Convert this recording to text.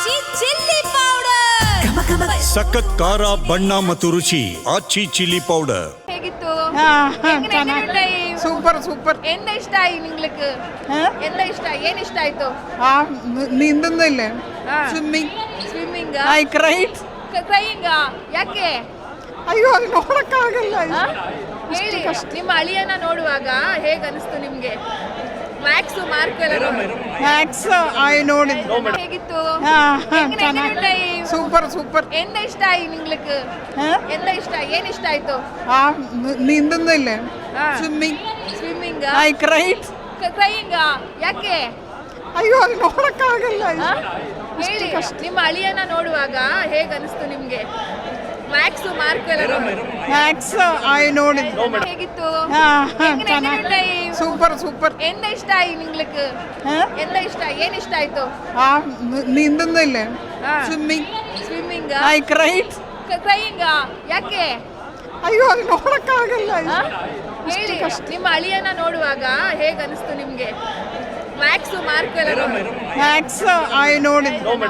ಆಚಿ chilli powder ಸಖತ್ ಖಾರ ಬಣ್ಣ ಮತ್ತು ರುಚಿ ಆಚಿ ಚಿಲ್ಲಿ ಪೌಡರ್ ಹೇಗಿತ್ತು ആ, എങ്ങനെ- ಚೆನ್ನಾಗಿ എങ്ങനെയുണ്ടായി? സൂപ്പർ സൂപ്പർ എന്താ ഇഷ്ടായി നിങ്ങൾക്ക് ഏ? എന്താ ഇഷ്ടായി ಏನ್ ಇಷ್ಟ ಆಯ್ತು ആ നി- നീന്തുന്നില്ലേ ആ. Swimming swimming I cried crying ಯಾಕೆ ಅಯ್ಯೋ ಅದು ನೋಡಕ್ಕಾಗಲ್ಲ ಆ? ಹೇಳಿ ನಿಮ್ಮ ಅಳಿಯನ್ನ ನೋಡುವಾಗ ಹೇಗ್ ಅನಿಸ್ತು ನಿಮ್ಗೆ ಮ್ಯಾಕ್ಸ್ ಮಾರ್ಕ್ ಎಲ್ಲ ನೋಡಿ. ಮ್ಯಾಕ್ಸ್ ಐ ನೋಡಿದ್ದು ಹೇಗಿತ್ತು ആ, എങ്ങനെ- ಚೆನ್ನಾಗಿ എങ്ങനെയുണ്ടായി? സൂപ്പർ ಸೂಪರ್ ಎಂದ ಇಷ್ಟ ಆಯಿ ನಿಂಗ್ಲಿಕ್ ಎಂದ ಇಷ್ಟ ಏನ್ ಇಷ್ಟ ಆಯ್ತು ആ നി- നീന്തുന്നില്ലേ ആ. Swimming swimming I cried crying ಯಾಕೆ ಅಯ್ಯೋ ಅದು ನೋಡಕ್ಕಾಗಲ್ಲ ಆ? ಹೇಳಿ ನಿಮ್ಮ ಅಳಿಯನ್ನ ನೋಡುವಾಗ ಹೇಗ್ ಅನಿಸ್ತು ನಿಮ್ಗೆ ಮ್ಯಾಕ್ಸ್ ಮಾರ್ಕ್ ಎಲ್ಲ ನೋಡಿ. ಮ್ಯಾಕ್ಸ್ ಐ ನೋಡಿದ್ದು ಹೇಗಿತ್ತು ആ, എങ്ങനെ- ಚೆನ್ನಾಗಿ എങ്ങനെയുണ്ടായി? ಸೂಪರ್ ಸೂಪರ್ ಎಂದ ಇಷ್ಟ ಆಯಿ ನಿಂಗ್ಲಿಕ್ ಎಂದ ಇಷ್ಟ ಏನ್ ಇಷ್ಟ ಆಯ್ತು ആ നി- നീന്തുന്നില്ലേ ആ. Swimming swimming I cried crying ಯಾಕೆ ಅಯ್ಯೋ ಅದು ನೋಡಕ್ಕಾಗಲ್ಲ ಆ? ಹೇಳಿ ನಿಮ್ಮ ಅಳಿಯನ್ನ ನೋಡುವಾಗ ಹೇಗ್ ಅನಿಸ್ತು ನಿಮ್ಗೆ ಮ್ಯಾಕ್ಸ್ ಮಾರ್ಕ್ ಎಲ್ಲ ನೋಡಿ. ಮ್ಯಾಕ್ಸ್ ಐ ನೋಡಿದ್ದು